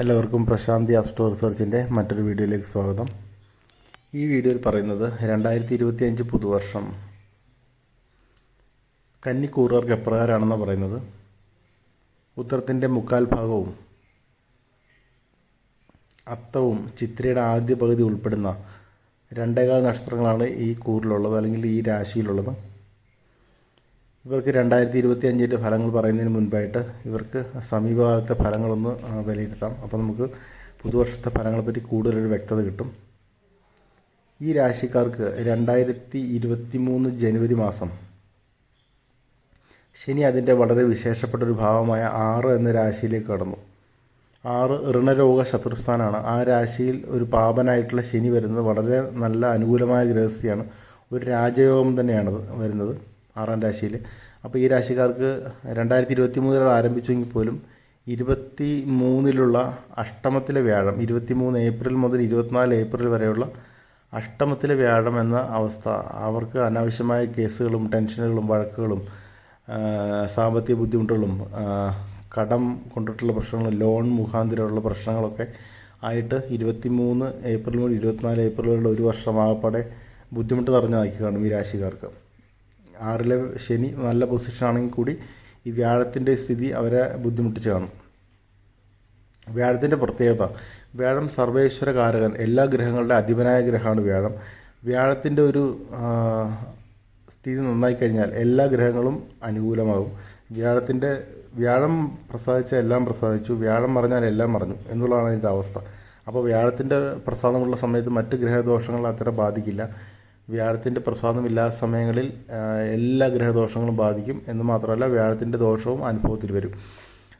എല്ലാവർക്കും പ്രശാന്തി അസ്ട്രോ റിസർച്ചിന്റെ മറ്റൊരു വീഡിയോയിലേക്ക് സ്വാഗതം. ഈ വീഡിയോയിൽ പറയുന്നത് രണ്ടായിരത്തി ഇരുപത്തിയഞ്ച് പുതുവർഷം. കന്നിക്കൂറുകാർക്ക് എപ്രകാരമാണെന്ന് പറയുന്നത്? ഉത്തരത്തിന്റെ മുക്കാൽ ഭാഗവും അത്തവും ചിത്രയുടെ ആദ്യ പകുതി ഉൾപ്പെടുന്ന രണ്ടേകാൽ നക്ഷത്രങ്ങളാണ് ഈ കൂറിലുള്ളത് അല്ലെങ്കിൽ ഈ രാശിയിലുള്ളത്. ഇവർക്ക് രണ്ടായിരത്തി ഇരുപത്തി അഞ്ചിന്റെ ഫലങ്ങൾ പറയുന്നതിന് മുൻപായിട്ട് ഇവർക്ക് സമീപകാലത്തെ ഫലങ്ങളൊന്ന് വിലയിരുത്താം. അപ്പോൾ നമുക്ക് പുതുവർഷത്തെ ഫലങ്ങളെപ്പറ്റി കൂടുതലൊരു വ്യക്തത കിട്ടും. ഈ രാശിക്കാർക്ക് രണ്ടായിരത്തി ഇരുപത്തി മൂന്ന് ജനുവരി മാസം ശനി അതിന്റെ വളരെ വിശേഷപ്പെട്ട ഒരു ഭാവമായ ആറ് എന്ന രാശിയിലേക്ക് കടന്നു. ആറ് ഋണരോഗ ശത്രുസ്ഥാനാണ്. ആ രാശിയിൽ ഒരു പാപനായിട്ടുള്ള ശനി വരുന്നത് വളരെ നല്ല അനുകൂലമായ ഗ്രഹസ്ഥിയാണ് ഒരു രാജയോഗം തന്നെയാണ് വരുന്നത്. ആറാം രാശിയിൽ അപ്പോൾ ഈ രാശിക്കാർക്ക് രണ്ടായിരത്തി ഇരുപത്തി മൂന്നിൽ ആരംഭിച്ചെങ്കിൽ പോലും ഇരുപത്തി മൂന്നിലുള്ള അഷ്ടമത്തിലെ വ്യാഴം ഇരുപത്തി മൂന്ന് ഏപ്രിൽ മുതൽ ഇരുപത്തിനാല് ഏപ്രിൽ വരെയുള്ള അഷ്ടമത്തിലെ വ്യാഴം എന്ന അവസ്ഥ അവർക്ക് അനാവശ്യമായ കേസുകളും ടെൻഷനുകളും വഴക്കുകളും സാമ്പത്തിക ബുദ്ധിമുട്ടുകളും കടം കൊണ്ടിട്ടുള്ള പ്രശ്നങ്ങളും ലോൺ മുഖാന്തരമുള്ള പ്രശ്നങ്ങളൊക്കെ ആയിട്ട് ഇരുപത്തി മൂന്ന് ഏപ്രിൽ മുതൽ ഇരുപത്തിനാല് ഏപ്രിൽ വരെയുള്ള ഒരു വർഷം ആകപ്പാടെ ബുദ്ധിമുട്ട് നിറഞ്ഞതാക്കി കാണും ഈ രാശിക്കാർക്ക്. ആറിലെ ശനി നല്ല പൊസിഷനാണെങ്കിൽ കൂടി ഈ വ്യാഴത്തിന്റെ സ്ഥിതി അവരെ ബുദ്ധിമുട്ടിച്ച് കാണും. വ്യാഴത്തിന്റെ പ്രത്യേകത വ്യാഴം സർവേശ്വര കാരകൻ എല്ലാ ഗ്രഹങ്ങളുടെ അധിപനായ ഗ്രഹമാണ് വ്യാഴം. വ്യാഴത്തിന്റെ ഒരു സ്ഥിതി നന്നായി കഴിഞ്ഞാൽ എല്ലാ ഗ്രഹങ്ങളും അനുകൂലമാകും. വ്യാഴത്തിന്റെ വ്യാഴം പ്രസാദിച്ച എല്ലാം പ്രസാദിച്ചു വ്യാഴം മറിഞ്ഞാൽ എല്ലാം പറഞ്ഞു എന്നുള്ളതാണ് അതിന്റെ അവസ്ഥ. അപ്പോൾ വ്യാഴത്തിന്റെ പ്രസാദമുള്ള സമയത്ത് മറ്റ് ഗ്രഹദോഷങ്ങൾ അത്ര ബാധിക്കില്ല. വ്യാഴത്തിന്റെ പ്രസാദമില്ലാത്ത സമയങ്ങളിൽ എല്ലാ ഗ്രഹദോഷങ്ങളും ബാധിക്കും. എന്ന് മാത്രമല്ല വ്യാഴത്തിന്റെ ദോഷവും അനുഭവത്തിൽ വരും.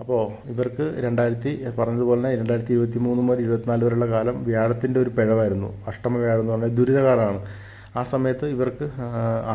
അപ്പോൾ ഇവർക്ക് രണ്ടായിരത്തി പറഞ്ഞതുപോലെ തന്നെ രണ്ടായിരത്തി ഇരുപത്തി മൂന്ന് മുതൽ ഇരുപത്തിനാല് വരെയുള്ള കാലം വ്യാഴത്തിന്റെ ഒരു പിഴവായിരുന്നു. അഷ്ടമ വ്യാഴം എന്ന് പറഞ്ഞാൽ ദുരിതകാലമാണ്. ആ സമയത്ത് ഇവർക്ക്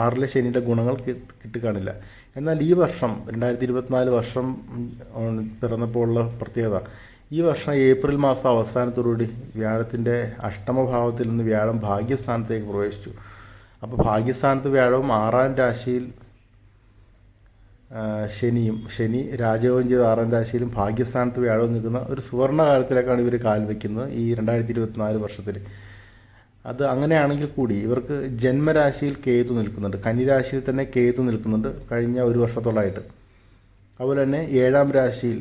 ആറിലെ ശനിയുടെ ഗുണങ്ങൾ കിട്ടിക്കാണില്ല. എന്നാൽ ഈ വർഷം രണ്ടായിരത്തി ഇരുപത്തിനാല് വർഷം പിറന്നപ്പോൾ ഉള്ള പ്രത്യേകത ഈ വർഷം ഏപ്രിൽ മാസം അവസാനത്തോടുകൂടി വ്യാഴത്തിന്റെ അഷ്ടമഭാവത്തിൽ നിന്ന് വ്യാഴം ഭാഗ്യസ്ഥാനത്തേക്ക് പ്രവേശിച്ചു. അപ്പോൾ ഭാഗ്യസ്ഥാനത്ത് വ്യാഴവും ആറാം രാശിയിൽ ശനിയും ശനി രാജയോഗം ചെയ്ത ആറാം രാശിയിലും ഭാഗ്യസ്ഥാനത്ത് വ്യാഴവും നിൽക്കുന്ന ഒരു സുവർണകാലത്തിലേക്കാണ് ഇവർ കാൽ വയ്ക്കുന്നത് ഈ രണ്ടായിരത്തി ഇരുപത്തിനാല് വർഷത്തിൽ അത് അങ്ങനെയാണെങ്കിൽ കൂടി ഇവർക്ക് ജന്മരാശിയിൽ കേതു നിൽക്കുന്നുണ്ട്. കന്നിരാശിയിൽ തന്നെ കേതു നിൽക്കുന്നുണ്ട് കഴിഞ്ഞ ഒരു വർഷത്തോളമായിട്ട് അതുപോലെ തന്നെ ഏഴാം രാശിയിൽ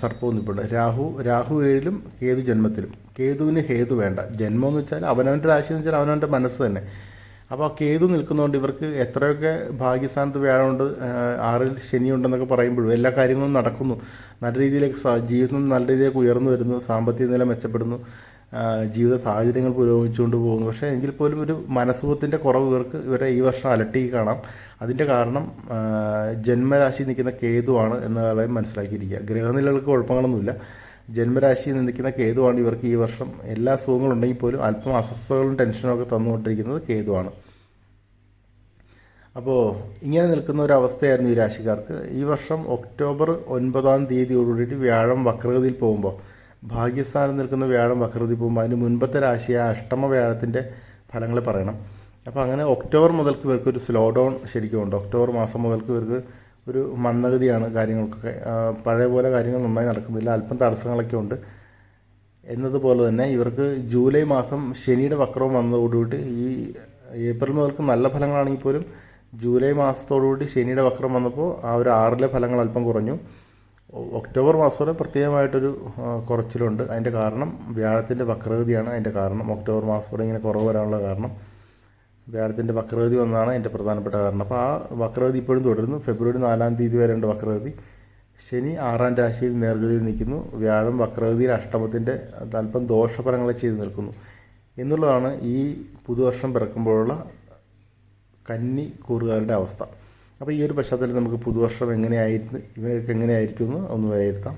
സർപ്പം നിൽപ്പുണ്ട് രാഹു രാഹു ഏഴിലും കേതു ജന്മത്തിലും. കേതുവിന് ഹേതു വേണ്ട. ജന്മം എന്ന് വെച്ചാൽ അവനവന്റെ രാശി എന്ന് വെച്ചാൽ അവനവന്റെ മനസ്സ് തന്നെ. അപ്പോൾ ആ കേതു നിൽക്കുന്നതുകൊണ്ട് ഇവർക്ക് എത്രയൊക്കെ ഭാഗ്യസ്ഥാനത്ത് വ്യാഴമുണ്ട് ആ, ആറിൽ ശനിയുണ്ടെന്നൊക്കെ പറയുമ്പോഴും എല്ലാ കാര്യങ്ങളും നടക്കുന്നു. നല്ല രീതിയിലേക്ക് ജീവിതം നല്ല രീതിയിലേക്ക് ഉയർന്നു വരുന്നു സാമ്പത്തിക നില മെച്ചപ്പെടുന്നു. ജീവിത സാഹചര്യങ്ങൾ പുരോഗമിച്ചുകൊണ്ട് പോകുന്നു. പക്ഷേ എങ്കിൽ പോലും ഒരു മനസുഖത്തിന്റെ കുറവ് ഇവർക്ക് ഇവരെ ഈ വർഷം അലട്ടി കാണാം. അതിന്റെ കാരണം ജന്മരാശി നിൽക്കുന്ന കേതുവാണ് എന്ന് കാര്യം മനസ്സിലാക്കിയിരിക്കുക. ഗ്രഹനിലകൾക്ക് കുഴപ്പങ്ങളൊന്നുമില്ല. ജന്മരാശി നിൽക്കുന്ന കേതുവാണ് ഇവർക്ക് ഈ വർഷം എല്ലാ സുഖങ്ങളും ഉണ്ടെങ്കിൽ പോലും അല്പം അസ്വസ്ഥതകളും ടെൻഷനും ഒക്കെ തന്നുകൊണ്ടിരിക്കുന്നത് കേതുവാണ്. അപ്പോൾ ഇങ്ങനെ നിൽക്കുന്ന ഒരു അവസ്ഥയായിരുന്നു ഈ രാശിക്കാർക്ക്. ഈ വർഷം ഒക്ടോബർ ഒൻപതാം തീയതിയോടുകൂടിയിട്ട് വ്യാഴം വക്രഗതിയിൽ പോകുമ്പോൾ ഭാഗ്യസ്ഥാനം നിൽക്കുന്ന വ്യാഴം വക്രതി പോകുമ്പോൾ അതിന് മുൻപത്തെ രാശിയായ അഷ്ടമ വ്യാഴത്തിന്റെ ഫലങ്ങൾ പറയണം. അപ്പോൾ അങ്ങനെ ഒക്ടോബർ മുതൽക്ക് ഇവർക്ക് ഒരു സ്ലോ ഡൗൺ ശരിക്കും ഉണ്ട്. ഒക്ടോബർ മാസം മുതൽക്ക് ഇവർക്ക് ഒരു മന്ദഗതിയാണ് കാര്യങ്ങൾക്കൊക്കെ. പഴയ പോലെ കാര്യങ്ങൾ നന്നായി നടക്കുന്നില്ല. അല്പം തടസ്സങ്ങളൊക്കെ ഉണ്ട്. എന്നതുപോലെ തന്നെ ഇവർക്ക് ജൂലൈ മാസം ശനിയുടെ വക്രവും വന്നതോടുകൂടി ഈ ഏപ്രിൽ മുതൽക്ക് നല്ല ഫലങ്ങളാണെങ്കിൽ പോലും ജൂലൈ മാസത്തോടുകൂടി ശനിയുടെ വക്രം വന്നപ്പോൾ ആ ഒരു ആറിലെ ഫലങ്ങൾ അല്പം കുറഞ്ഞു. ഒക്ടോബർ മാസം വരെ പ്രത്യേകമായിട്ടൊരു കുറച്ചിലുണ്ട്. അതിന്റെ കാരണം വ്യാഴത്തിന്റെ വക്രഗതിയാണ് അതിന്റെ കാരണം. ഒക്ടോബർ മാസത്തോടെ ഇങ്ങനെ കുറവ് വരാനുള്ള കാരണം വ്യാഴത്തിന്റെ വക്രഗതി വന്നതാണ് അതിന്റെ പ്രധാനപ്പെട്ട കാരണം. അപ്പോൾ ആ വക്രഗതി ഇപ്പോഴും തുടരുന്നു. ഫെബ്രുവരി നാലാം തീയതി വരെ ഉണ്ട് വക്രഗതി. ശനി ആറാം രാശിയിൽ നേർഗതിയിൽ നിൽക്കുന്നു. വ്യാഴം വക്രഗതിയിൽ അഷ്ടമത്തിന്റെ അല്പം ദോഷഫലങ്ങളെ ചെയ്ത് നിൽക്കുന്നു. എന്നുള്ളതാണ് ഈ പുതുവർഷം പിറക്കുമ്പോഴുള്ള കന്നി കൂറുകാരുടെ അവസ്ഥ. അപ്പോൾ ഈ ഒരു പശ്ചാത്തലത്തിൽ നമുക്ക് പുതുവർഷം എങ്ങനെയായിരുന്നു ഇവയൊക്കെ എങ്ങനെയായിരിക്കും എന്ന് ഒന്ന് വിലയിരുത്താം.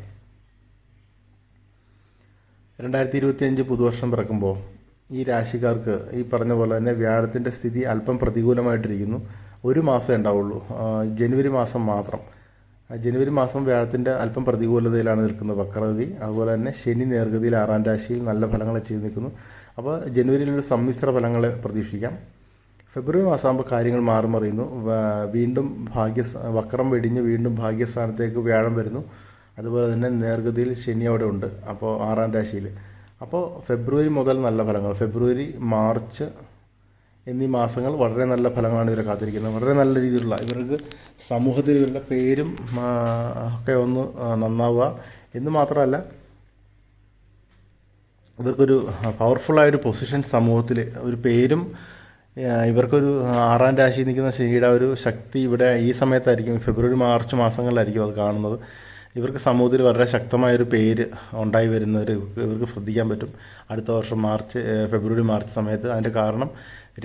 രണ്ടായിരത്തി ഇരുപത്തിയഞ്ച് പുതുവർഷം പിറക്കുമ്പോൾ ഈ രാശിക്കാർക്ക് ഈ പറഞ്ഞ പോലെ തന്നെ വ്യാഴത്തിന്റെ സ്ഥിതി അല്പം പ്രതികൂലമായിട്ടിരിക്കുന്നു. ഒരു മാസമേ ഉണ്ടാവുള്ളൂ. ജനുവരി മാസം മാത്രം. ജനുവരി മാസം വ്യാഴത്തിന്റെ അല്പം പ്രതികൂലതയിലാണ് നിൽക്കുന്നത് വക്രഗതി. അതുപോലെ തന്നെ ശനി നേർഗതിയിൽ ആറാം രാശിയിൽ നല്ല ഫലങ്ങൾ ചെയ്ത് നിൽക്കുന്നു. അപ്പോൾ ജനുവരിയിൽ ഒരു സമ്മിശ്ര ഫലങ്ങൾ പ്രതീക്ഷിക്കാം. ഫെബ്രുവരി മാസമാകുമ്പോൾ കാര്യങ്ങൾ മാറി മറിയുന്നു. വീണ്ടും ഭാഗ്യ വക്രം വെടിഞ്ഞ് വീണ്ടും ഭാഗ്യസ്ഥാനത്തേക്ക് വ്യാഴം വരുന്നു. അതുപോലെ തന്നെ നേർഗതിയിൽ ശനി അവിടെ ഉണ്ട് അപ്പോൾ ആറാം രാശിയിൽ. അപ്പോൾ ഫെബ്രുവരി മുതൽ നല്ല ഫലങ്ങൾ. ഫെബ്രുവരി മാർച്ച് എന്നീ മാസങ്ങൾ വളരെ നല്ല ഫലങ്ങളാണ് ഇവരെ കാത്തിരിക്കുന്നത്. വളരെ നല്ല രീതിയിലുള്ള ഇവർക്ക് സമൂഹത്തിൽ ഇവരുടെ പേരും ഒക്കെ ഒന്ന് നന്നാവുക. എന്ന് മാത്രമല്ല ഇവർക്കൊരു പവർഫുള്ളായൊരു പൊസിഷൻ സമൂഹത്തിൽ ഒരു പേരും ഇവർക്കൊരു ആറാം രാശി നിൽക്കുന്ന ശനിയുടെ ഒരു ശക്തി ഇവിടെ ഈ സമയത്തായിരിക്കും. ഫെബ്രുവരി മാർച്ച് മാസങ്ങളിലായിരിക്കും അത് കാണുന്നത്. ഇവർക്ക് സമൂഹത്തിൽ വളരെ ശക്തമായൊരു പേര് ഉണ്ടായി വരുന്നവർ ഇവർക്ക് ശ്രദ്ധിക്കാൻ പറ്റും. അടുത്ത വർഷം മാർച്ച് ഫെബ്രുവരി മാർച്ച് സമയത്ത് അതിന്റെ കാരണം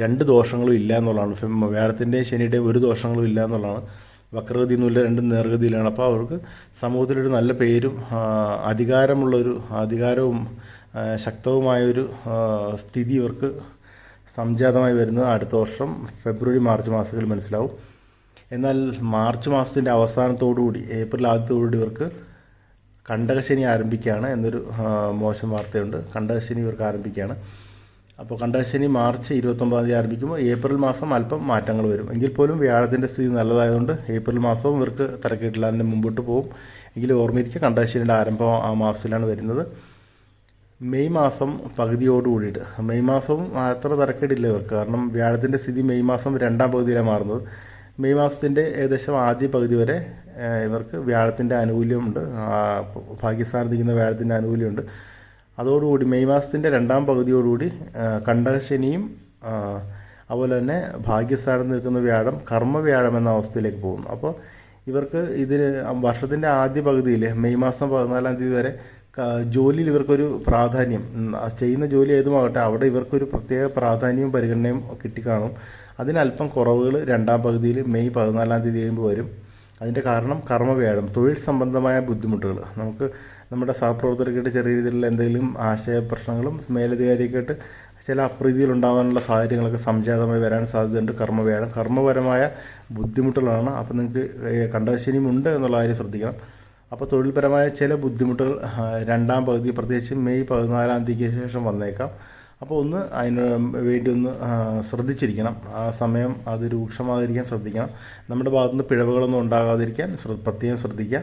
രണ്ട് ദോഷങ്ങളും ഇല്ല എന്നുള്ളതാണ്. വ്യാഴത്തിന്റെയും ശനിയുടെയും ഒരു ദോഷങ്ങളും ഇല്ല എന്നുള്ളതാണ്. വക്രഗതി എന്നില്ല രണ്ടും നേർഗതിയിലാണ്. അപ്പോൾ അവർക്ക് സമൂഹത്തിലൊരു നല്ല പേരും അധികാരമുള്ളൊരു അധികാരവും ശക്തവുമായൊരു സ്ഥിതി ഇവർക്ക് സംജാതമായി വരുന്നത് അടുത്ത വർഷം ഫെബ്രുവരി മാർച്ച് മാസത്തിൽ മനസ്സിലാവും. എന്നാൽ മാർച്ച് മാസത്തിന്റെ അവസാനത്തോടുകൂടി ഏപ്രിൽ ആദ്യത്തോടുകൂടി ഇവർക്ക് കണ്ടകശനി ആരംഭിക്കുകയാണ് എന്നൊരു മോശം വാർത്തയുണ്ട്. കണ്ടകശനി ഇവർക്ക് ആരംഭിക്കുകയാണ്. അപ്പോൾ കണ്ടകശനി മാർച്ച് ഇരുപത്തൊമ്പതാം തീയതി ആരംഭിക്കുമ്പോൾ ഏപ്രിൽ മാസം അല്പം മാറ്റങ്ങൾ വരും. എങ്കിൽ പോലും വ്യാഴത്തിന്റെ സ്ഥിതി നല്ലതായതുകൊണ്ട് ഏപ്രിൽ മാസവും ഇവർക്ക് തിരക്കിട്ടില്ല. അതിന്റെ മുമ്പോട്ട് പോകും. എങ്കിലും ഓർമ്മയിരിക്കുക കണ്ടകശനിയുടെ ആരംഭം ആ മാസത്തിലാണ് വരുന്നത്. മെയ് മാസം പകുതിയോട് കൂടിയിട്ട്. മെയ് മാസവും അത്ര തിരക്കേടില്ല ഇവർക്ക്. കാരണം വ്യാഴത്തിന്റെ സ്ഥിതി മെയ് മാസം രണ്ടാം പകുതിയിലാണ് മാറുന്നത്. മെയ് മാസത്തിന്റെ ഏകദേശം ആദ്യ പകുതി വരെ ഇവർക്ക് വ്യാഴത്തിന്റെ ആനുകൂല്യമുണ്ട്. പാകിസ്ഥാനത്തിരിക്കുന്ന വ്യാഴത്തിന്റെ ആനുകൂല്യമുണ്ട്. അതോടുകൂടി മെയ് മാസത്തിന്റെ രണ്ടാം പകുതിയോടുകൂടി കണ്ടകശനിയും അതുപോലെ തന്നെ ഭാഗ്യസ്ഥാനത്ത് നിൽക്കുന്ന വ്യാഴം കർമ്മവ്യാഴം എന്ന അവസ്ഥയിലേക്ക് പോകുന്നു. അപ്പോൾ ഇവർക്ക് ഇതിന് വർഷത്തിന്റെ ആദ്യ പകുതിയിൽ മെയ് മാസം പതിനാലാം തീയതി വരെ ജോലിയിൽ ഇവർക്കൊരു പ്രാധാന്യം. ചെയ്യുന്ന ജോലി ഏതുമാകട്ടെ അവിടെ ഇവർക്കൊരു പ്രത്യേക പ്രാധാന്യവും പരിഗണനയും കിട്ടിക്കാണും. അതിനല്പം കുറവുകൾ രണ്ടാം പകുതിയിൽ മെയ് പതിനാലാം തീയതി കഴിയുമ്പോൾ വരും. അതിന്റെ കാരണം കർമ്മവ്യാഴം തൊഴിൽ സംബന്ധമായ ബുദ്ധിമുട്ടുകൾ. നമുക്ക് നമ്മുടെ സഹപ്രവർത്തകർക്കായിട്ട് ചെറിയ രീതിയിലുള്ള എന്തെങ്കിലും ആശയ പ്രശ്നങ്ങളും മേലധികാരിയൊക്കെയായിട്ട് ചില അപ്രീതികൾ ഉണ്ടാകാനുള്ള സാഹചര്യങ്ങളൊക്കെ സംജാതമായി വരാൻ സാധ്യതയുണ്ട് കർമ്മവ്യാഴം കർമ്മപരമായ ബുദ്ധിമുട്ടുകളാണ് അപ്പോൾ നിങ്ങൾക്ക് കണ്ടശനിയും ഉണ്ട് എന്നുള്ള കാര്യം ശ്രദ്ധിക്കണം. അപ്പോൾ തൊഴിൽപരമായ ചില ബുദ്ധിമുട്ടുകൾ രണ്ടാം പകുതി പ്രത്യേകിച്ച് മെയ് പതിനാലാം തീയതിക്ക് ശേഷം വന്നേക്കാം. അപ്പോൾ ഒന്ന് അതിന് വേണ്ടി ഒന്ന് ശ്രദ്ധിച്ചിരിക്കണം. ആ സമയം അത് രൂക്ഷമാകാതിരിക്കാൻ ശ്രദ്ധിക്കണം. നമ്മുടെ ഭാഗത്തുനിന്ന് പിഴവുകളൊന്നും ഉണ്ടാകാതിരിക്കാൻ പ്രത്യേകം ശ്രദ്ധിക്കുക.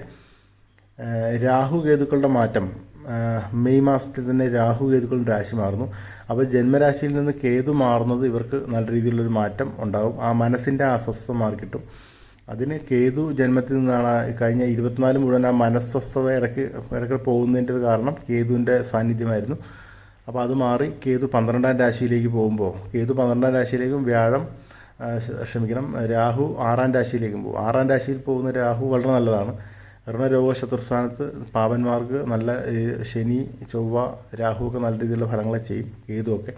രാഹു കേതുക്കളുടെ മാറ്റം. മെയ് മാസത്തിൽ തന്നെ രാഹു കേതുക്കളുടെ രാശി മാറുന്നു. അപ്പോൾ ജന്മരാശിയിൽ നിന്ന് കേതു മാറുന്നത് ഇവർക്ക് നല്ല രീതിയിലുള്ളൊരു മാറ്റം ഉണ്ടാകും. ആ മനസ്സിന്റെ അസ്വസ്ഥത മാറിക്കിട്ടും. അതിന് കേതു ജന്മത്തിൽ നിന്നാണ് കഴിഞ്ഞ ഇരുപത്തിനാല് മുഴുവൻ ആ മനസ്വസ്ഥത ഇടയ്ക്ക് ഇടയ്ക്ക് പോകുന്നതിന്റെ ഒരു കാരണം കേതുവിന്റെ സാന്നിധ്യമായിരുന്നു. അപ്പോൾ അത് മാറി കേതു പന്ത്രണ്ടാം രാശിയിലേക്ക് പോകുമ്പോൾ കേതു പന്ത്രണ്ടാം രാശിയിലേക്കും വ്യാഴം ക്ഷമിക്കണം രാഹു ആറാം രാശിയിലേക്കും പോകും. ആറാം രാശിയിൽ പോകുന്ന രാഹു വളരെ നല്ലതാണ്. ഋണരോഗ ശത്രുസ്ഥാനത്ത് പാപന്മാർക്ക് നല്ല ശനി ചൊവ്വ രാഹു ഒക്കെ നല്ല രീതിയിലുള്ള ഫലങ്ങളെ ചെയ്യും കേതുവൊക്കെ.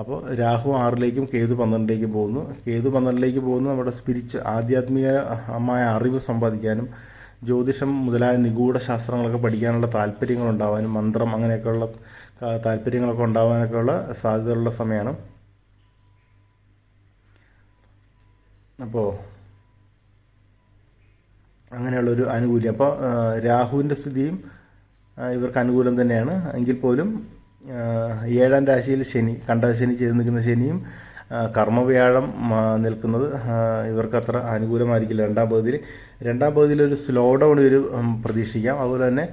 അപ്പോൾ രാഹു ആറിലേക്കും കേതു പന്ത്രണ്ടിലേക്കും പോകുന്നു. കേതു പന്ത്രണ്ടിലേക്ക് പോകുന്നു നമ്മുടെ സ്പിരിച്ച് ആധ്യാത്മികമായ അറിവ് സമ്പാദിക്കാനും ജ്യോതിഷം മുതലായ നിഗൂഢ ശാസ്ത്രങ്ങളൊക്കെ പഠിക്കാനുള്ള താല്പര്യങ്ങൾ ഉണ്ടാവാനും മന്ത്രം അങ്ങനെയൊക്കെയുള്ള താല്പര്യങ്ങളൊക്കെ ഉണ്ടാവാനൊക്കെയുള്ള സാധ്യതയുള്ള സമയമാണ്. അപ്പോൾ അങ്ങനെയുള്ളൊരു ആനുകൂല്യം. അപ്പോൾ രാഹുവിന്റെ സ്ഥിതിയും ഇവർക്ക് അനുകൂലം തന്നെയാണ്. എങ്കിൽ പോലും ഏഴാം രാശിയിൽ ശനി കണ്ട ശനി ചെയ്ത് നിൽക്കുന്ന ശനിയും കർമ്മവ്യാഴം നിൽക്കുന്നത് ഇവർക്ക് അത്ര അനുകൂലമായിരിക്കില്ല. രണ്ടാം പകുതിയിൽ രണ്ടാം പകുതിയിൽ ഒരു സ്ലോ ഡൗൺ ഒരു പ്രതീക്ഷിക്കാം. അതുപോലെ തന്നെ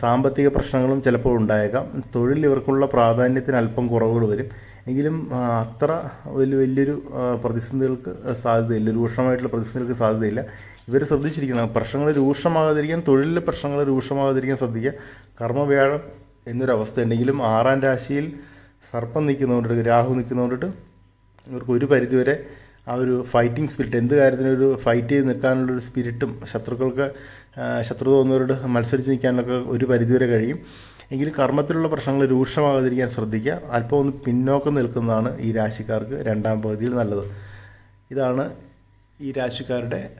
സാമ്പത്തിക പ്രശ്നങ്ങളും ചിലപ്പോൾ ഉണ്ടായേക്കാം. തൊഴിൽ ഇവർക്കുള്ള പ്രാധാന്യത്തിന് അല്പം കുറവുകൾ വരും. എങ്കിലും അത്ര വലിയ വലിയൊരു പ്രതിസന്ധികൾക്ക് സാധ്യതയില്ല. രൂക്ഷമായിട്ടുള്ള പ്രതിസന്ധികൾക്ക് സാധ്യതയില്ല. ഇവർ ശ്രദ്ധിച്ചിരിക്കണം. പ്രശ്നങ്ങൾ രൂക്ഷമാകാതിരിക്കാൻ തൊഴിലിലെ പ്രശ്നങ്ങൾ രൂക്ഷമാകാതിരിക്കാൻ ശ്രദ്ധിക്കുക. കർമ്മവ്യാഴം എന്നൊരവസ്ഥ ഉണ്ടെങ്കിലും ആറാം രാശിയിൽ സർപ്പം നിൽക്കുന്നതുകൊണ്ടിട്ട് രാഹു നിൽക്കുന്നതുകൊണ്ടിട്ട് ഇവർക്ക് ഒരു പരിധിവരെ ആ ഒരു ഫൈറ്റിംഗ് സ്പിരിറ്റ് എന്ത് കാര്യത്തിനും ഒരു ഫൈറ്റ് ചെയ്ത് നിൽക്കാനുള്ളൊരു സ്പിരിറ്റും ശത്രുക്കൾക്ക് ശത്രു തോന്നുന്നവരോട് മത്സരിച്ച് നിൽക്കാനൊക്കെ ഒരു പരിധിവരെ കഴിയും. എങ്കിലും കർമ്മത്തിലുള്ള പ്രശ്നങ്ങൾ രൂക്ഷമാകാതിരിക്കാൻ ശ്രദ്ധിക്കുക. അല്പം ഒന്ന് പിന്നോക്കം നിൽക്കുന്നതാണ് ഈ രാശിക്കാർക്ക് രണ്ടാം പകുതിയിൽ നല്ലത്. ഇതാണ് ഈ രാശിക്കാരുടെ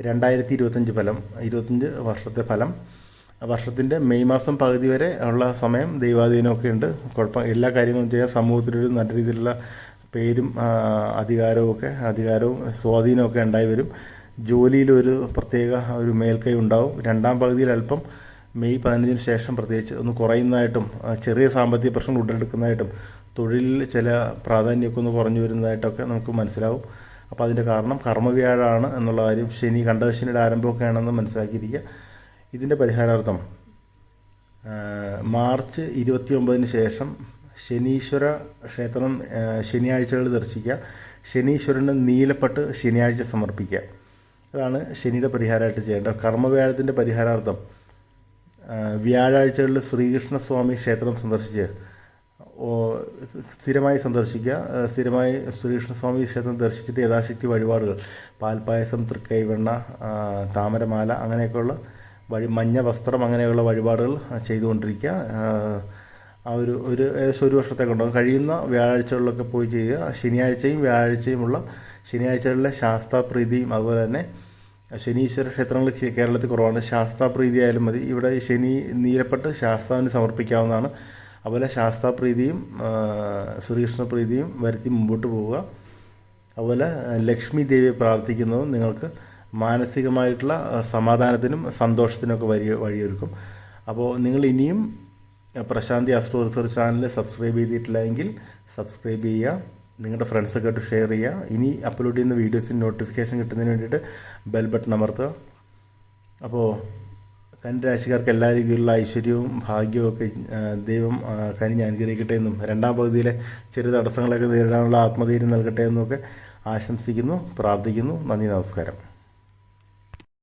രണ്ടായിരത്തി ഇരുപത്തഞ്ച് ഫലം ഇരുപത്തഞ്ച് വർഷത്തെ ഫലം. വർഷത്തിന്റെ മെയ് മാസം പകുതി വരെ ഉള്ള സമയം ദൈവാധീനമൊക്കെ ഉണ്ട്. കുഴപ്പം എല്ലാ കാര്യങ്ങളും ചെയ്യാൻ സമൂഹത്തിലൊരു നല്ല രീതിയിലുള്ള പേരും അധികാരവും ഒക്കെ അധികാരവും സ്വാധീനമൊക്കെ ഉണ്ടായി വരും. ജോലിയിലൊരു പ്രത്യേക ഒരു മേൽക്കൈ ഉണ്ടാവും. രണ്ടാം പകുതിയിൽ അല്പം മെയ് പതിനഞ്ചിന് ശേഷം പ്രത്യേകിച്ച് ഒന്ന് കുറയുന്നതായിട്ടും ചെറിയ സാമ്പത്തിക പ്രശ്നങ്ങൾ ഉടലെടുക്കുന്നതായിട്ടും തൊഴിലിൽ ചില പ്രാധാന്യമൊക്കെ ഒന്ന് കുറഞ്ഞു വരുന്നതായിട്ടൊക്കെ നമുക്ക് മനസ്സിലാവും. അപ്പോൾ അതിന്റെ കാരണം കർമ്മവ്യാഴാണ് എന്നുള്ള കാര്യം ശനി കണ്ടശനിയുടെ ആരംഭമൊക്കെയാണെന്ന് മനസ്സിലാക്കിയിരിക്കുക. ഇതിന്റെ പരിഹാരാർത്ഥം മാർച്ച് ഇരുപത്തി ഒമ്പതിന് ശേഷം ശനീശ്വര ക്ഷേത്രം ശനിയാഴ്ചകളിൽ ദർശിക്കുക. ശനീശ്വരന് നീലപ്പട്ട് ശനിയാഴ്ച സമർപ്പിക്കുക. അതാണ് ശനിയുടെ പരിഹാരമായിട്ട് ചെയ്യേണ്ടത്. കർമ്മവ്യാഴത്തിന്റെ പരിഹാരാർത്ഥം വ്യാഴാഴ്ചകളിൽ ശ്രീകൃഷ്ണസ്വാമി ക്ഷേത്രം സന്ദർശിച്ച് സ്ഥിരമായി സന്ദർശിക്കുക. സ്ഥിരമായി ശ്രീകൃഷ്ണസ്വാമി ക്ഷേത്രം ദർശിച്ചിട്ട് യഥാശക്തി വഴിപാടുകൾ പാൽപ്പായസം തൃക്കൈവെണ്ണ താമരമാല അങ്ങനെയൊക്കെയുള്ള വഴി മഞ്ഞ വസ്ത്രം അങ്ങനെയുള്ള വഴിപാടുകൾ ചെയ്തുകൊണ്ടിരിക്കുക. ആ, ഒരു ഒരു ഏകദേശം ഒരു വർഷത്തേക്ക് ഉണ്ടാകും കഴിയുന്ന വ്യാഴാഴ്ചകളിലൊക്കെ പോയി ചെയ്യുക. ശനിയാഴ്ചയും വ്യാഴാഴ്ചയുമുള്ള ശനിയാഴ്ചകളിലെ ശാസ്താപ്രീതിയും അതുപോലെ തന്നെ ശനീശ്വര ക്ഷേത്രങ്ങൾ കേരളത്തിൽ കുറവാണ്. ശാസ്താപ്രീതി ആയാലും മതി. ഇവിടെ ശനി നീലപ്പെട്ട് ശാസ്താവിന് സമർപ്പിക്കാവുന്നതാണ്. അതുപോലെ ശാസ്താപ്രീതിയും ശ്രീകൃഷ്ണപ്രീതിയും വരുത്തി മുമ്പോട്ട് പോവുക. അതുപോലെ ലക്ഷ്മി ദേവിയെ പ്രാർത്ഥിക്കുന്നതും നിങ്ങൾക്ക് മാനസികമായിട്ടുള്ള സമാധാനത്തിനും സന്തോഷത്തിനൊക്കെ വഴി വഴിയൊരുക്കും. അപ്പോൾ നിങ്ങൾ ഇനിയും Prashanti astro research channel subscribe ചെയ്തിട്ടില്ല എങ്കിൽ സബ്സ്ക്രൈബ് ചെയ്യുക നിങ്ങളുടെ ഫ്രണ്ട്സൊക്കെ ആയിട്ട് ഷെയർ ചെയ്യുക. ഇനി അപ്ലോഡ് ചെയ്യുന്ന വീഡിയോസിന് നോട്ടിഫിക്കേഷൻ കിട്ടുന്നതിന് വേണ്ടിയിട്ട് ബെൽ ബട്ടൺ അമർത്തുക. അപ്പോൾ കന്നിരാശിക്കാർക്ക് എല്ലാ രീതിയിലുള്ള ഐശ്വര്യവും ഭാഗ്യവും ഒക്കെ ദൈവം കനിഞ്ഞ് അനുഗ്രഹിക്കട്ടെ എന്നും രണ്ടാം പകുതിയിലെ ചെറിയ തടസ്സങ്ങളൊക്കെ നേരിടാനുള്ള ആത്മധൈര്യം നൽകട്ടെ എന്നുമൊക്കെ ആശംസിക്കുന്നു പ്രാർത്ഥിക്കുന്നു. നന്ദി നമസ്കാരം.